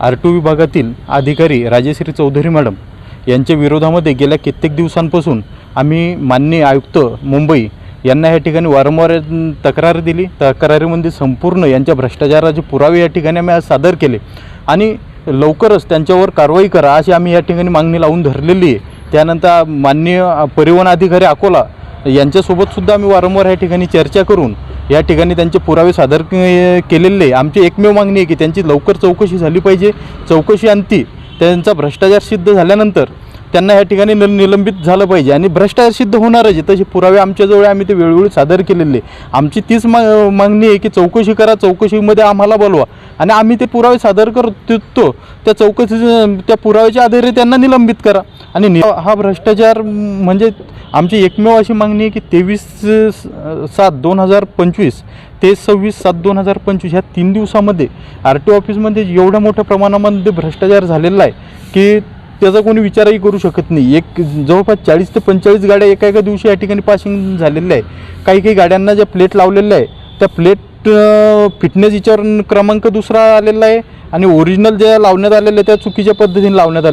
R T विभागातील अधिकारी Rajshree Chaudhari madam यांच्या विरोधामध्ये गेल्या कित्येक दिवसांपासून आम्ही माननीय आयुक्त मुंबई यांना या ठिकाणी वारंवार तक्रार दिली. तक्रारीमध्ये संपूर्ण यांच्या भ्रष्टाचाराचे पुरावे या ठिकाणी आम्ही आज सादर केले. आणि लवकरच त्यांच्यावर कारवाई करा अशी आम्ही या ठिकाणी मागणी लावून धरलेली आहे. त्यानंतर माननीय परिवहन अधिकारी अकोला यांच्यासोबतसुद्धा आम्ही वारंवार या ठिकाणी चर्चा करून या ठिकाणी त्यांचे पुरावे सादर केलेले. आहे आमची एकमेव मागणी आहे की त्यांची लवकर चौकशी झाली पाहिजे. चौकशी अंती त्यांचा भ्रष्टाचार सिद्ध झाल्यानंतर त्यांना या ठिकाणी निल निलंबित झालं पाहिजे आणि भ्रष्टाचार सिद्ध होणारच आहे. तसे पुरावे आमच्याजवळ आम्ही ते वेळोवेळी सादर केलेले आहे. आमची तीच मा मागणी आहे की चौकशी करा चौकशीमध्ये आम्हाला बोलवा. आणि आम्ही ते पुरावे सादर करतो. त्या चौकशी त्या पुराव्याच्या आधारे त्यांना निलंबित करा. आणि नि हा भ्रष्टाचार म्हणजे आमची एकमेव अशी मागणी आहे की तेवीस सात दोन हजार पंचवीस ते सव्वीस सात दोन हजार पंचवीस ह्या तीन दिवसामध्ये आर टी ऑफिसमध्ये एवढ्या मोठ्या प्रमाणामध्ये भ्रष्टाचार झालेला आहे की त्याचा कोणी विचारही करू शकत नाही. एक जवळपास चाळीस ते पंचेचाळीस गाड्या एका एका दिवशी या ठिकाणी पासिंग झालेल्या आहे काही काही गाड्यांना ज्या प्लेट लावलेल्या आहे त्या प्लेट फिटनेस याच्यावर क्रमांक दुसरा आलेला आहे आणि ओरिजिनल ज्या लावण्यात आलेल्या त्या चुकीच्या पद्धतीने लावण्यात आले